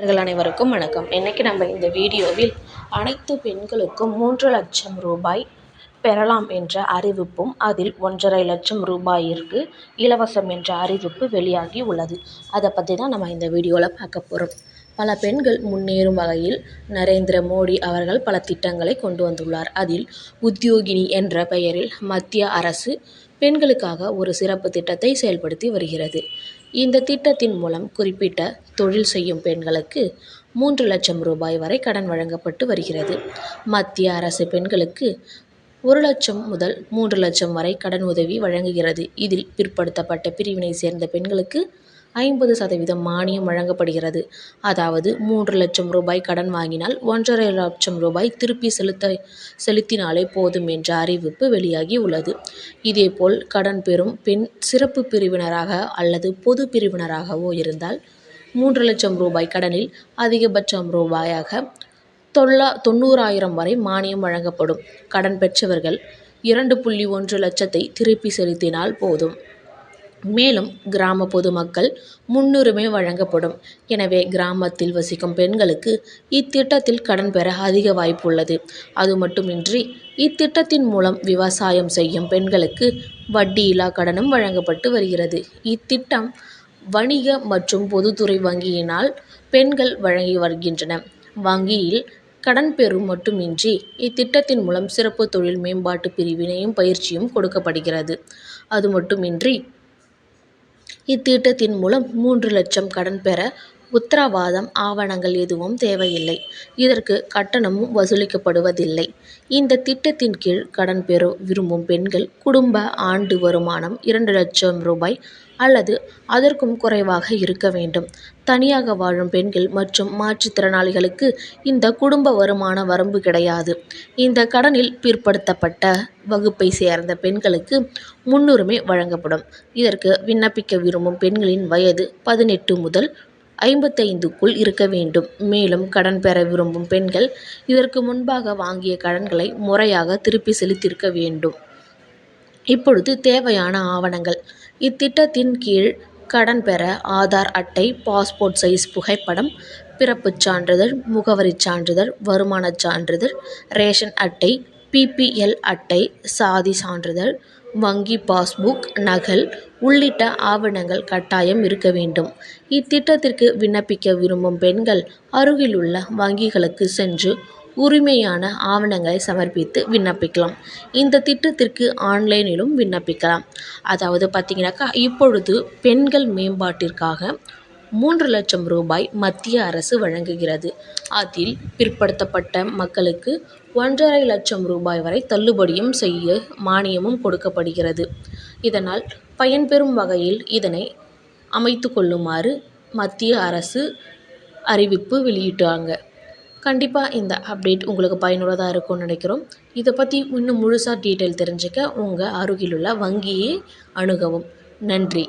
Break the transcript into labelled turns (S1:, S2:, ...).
S1: நண்பர்கள் அனைவருக்கும் வணக்கம். இன்னைக்கு நம்ம இந்த வீடியோவில் அனைத்து பெண்களுக்கும் மூன்று லட்சம் ரூபாய் பெறலாம் என்ற அறிவிப்பும் அதில் ஒன்றரை லட்சம் ரூபாயிற்கு இலவசம் என்ற அறிவிப்பு வெளியாகி உள்ளது. அதை பற்றி தான் நம்ம இந்த வீடியோவில் பார்க்க போகிறோம் பல பெண்கள் முன்னேறும் வகையில் நரேந்திர மோடி அவர்கள் பல திட்டங்களை கொண்டு வந்துள்ளார். அதில் உத்யோகினி என்ற பெயரில் மத்திய அரசு பெண்களுக்காக ஒரு சிறப்பு திட்டத்தை செயல்படுத்தி வருகிறது. இந்த திட்டத்தின் மூலம் குறிப்பிட்ட தொழில் செய்யும் பெண்களுக்கு மூன்று லட்சம் ரூபாய் வரை கடன் வழங்கப்பட்டு வருகிறது. மத்திய அரசு பெண்களுக்கு ஒரு லட்சம் முதல் மூன்று லட்சம் வரை கடன் உதவி வழங்குகிறது. இதில் பிற்படுத்தப்பட்ட பிரிவினை சேர்ந்த பெண்களுக்கு ஐம்பது சதவீதம் மானியம் வழங்கப்படுகிறது. அதாவது மூன்று லட்சம் ரூபாய் கடன் வாங்கினால் ஒன்றரை லட்சம் ரூபாய் திருப்பி செலுத்த செலுத்தினாலே போதும் என்ற அறிவிப்பு வெளியாகி உள்ளது. இதேபோல் கடன் பெறும் பெண் சிறப்பு பிரிவினராக அல்லது பொது பிரிவினராகவோ இருந்தால் மூன்று லட்சம் ரூபாய் கடனில் அதிகபட்சம் ரூபாயாக தொள்ளா தொண்ணூறாயிரம் வரை மானியம் வழங்கப்படும். கடன் பெற்றவர்கள் இரண்டு புள்ளி ஒன்று லட்சத்தை திருப்பி செலுத்தினால் போதும். மேலும் கிராம பொதுமக்கள் முன்னுரிமை வழங்கப்படும். எனவே கிராமத்தில் வசிக்கும் பெண்களுக்கு இத்திட்டத்தில் கடன் பெற அதிக வாய்ப்பு உள்ளது அது மட்டுமின்றி இத்திட்டத்தின் மூலம் விவசாயம் செய்யும் பெண்களுக்கு வட்டியில்லா கடனும் வழங்கப்பட்டு வருகிறது. இத்திட்டம் வணிக மற்றும் பொதுத்துறை வங்கியினால் பெண்கள் வழங்கி வருகின்றன. வங்கியில் கடன் பெறும் மட்டுமின்றி இத்திட்டத்தின் மூலம் சிறப்பு தொழில் மேம்பாட்டு பிரிவினையும் பயிற்சியும் கொடுக்கப்படுகிறது. அது மட்டுமின்றி இத்திட்டத்தின் மூலம் மூன்று லட்சம் கடன் பெற உத்தரவாதம் ஆவணங்கள் எதுவும் தேவையில்லை. இதற்கு கட்டணமும் வசூலிக்கப்படுவதில்லை. இந்த திட்டத்தின் கீழ் கடன் பெற விரும்பும் பெண்கள் குடும்ப ஆண்டு வருமானம் இரண்டு லட்சம் ரூபாய் அல்லது அதற்கும் குறைவாக இருக்க வேண்டும். தனியாக வாழும் பெண்கள் மற்றும் மாற்றுத்திறனாளிகளுக்கு இந்த குடும்ப வருமான வரம்பு கிடையாது. இந்த கடனில் பிற்படுத்தப்பட்ட வகுப்பை சேர்ந்த பெண்களுக்கு முன்னுரிமை வழங்கப்படும். இதற்கு விண்ணப்பிக்க விரும்பும் பெண்களின் வயது பதினெட்டு முதல் ஐம்பத்தைந்துக்குள் இருக்க வேண்டும். மேலும் கடன் பெற விரும்பும் பெண்கள் இதற்கு முன்பாக வாங்கிய கடன்களை முறையாக திருப்பி செலுத்தியிருக்க வேண்டும். இப்பொழுது தேவையான ஆவணங்கள். இத்திட்டத்தின் கீழ் கடன் பெற ஆதார் அட்டை பாஸ்போர்ட் சைஸ் புகைப்படம் பிறப்புச் சான்றிதழ் முகவரிச் சான்றிதழ் வருமானச் சான்றிதழ் ரேஷன் அட்டை பிபிஎல் அட்டை சாதி சான்றிதழ் வங்கி பாஸ்புக் நகல் உள்ளிட்ட ஆவணங்கள் கட்டாயம் இருக்க வேண்டும். இத்திட்டத்திற்கு விண்ணப்பிக்க விரும்பும் பெண்கள் அருகிலுள்ள வங்கிகளுக்கு சென்று உரிமையான ஆவணங்களை சமர்ப்பித்து விண்ணப்பிக்கலாம். இந்த திட்டத்திற்கு ஆன்லைனிலும் விண்ணப்பிக்கலாம். அதாவது பார்த்தீங்கன்னாக்கா இப்பொழுது பெண்கள் மேம்பாட்டிற்காக மூன்று லட்சம் ரூபாய் மத்திய அரசு வழங்குகிறது. அதில் பிற்படுத்தப்பட்ட மக்களுக்கு ஒன்றரை லட்சம் ரூபாய் வரை தள்ளுபடியும் செய்ய மானியமும் கொடுக்கப்படுகிறது. இதனால் பயன்பெறும் வகையில் இதனை அமைத்து கொள்ளுமாறு மத்திய அரசு அறிவிப்பு வெளியிட்டாங்க. கண்டிப்பாக இந்த அப்டேட் உங்களுக்கு பயனுள்ளதாக இருக்கும்னு நினைக்கிறோம். இதை பற்றி இன்னும் முழுசாக டீட்டெயில் தெரிஞ்சுக்க உங்கள் அருகிலுள்ள வங்கியை அணுகவும். நன்றி.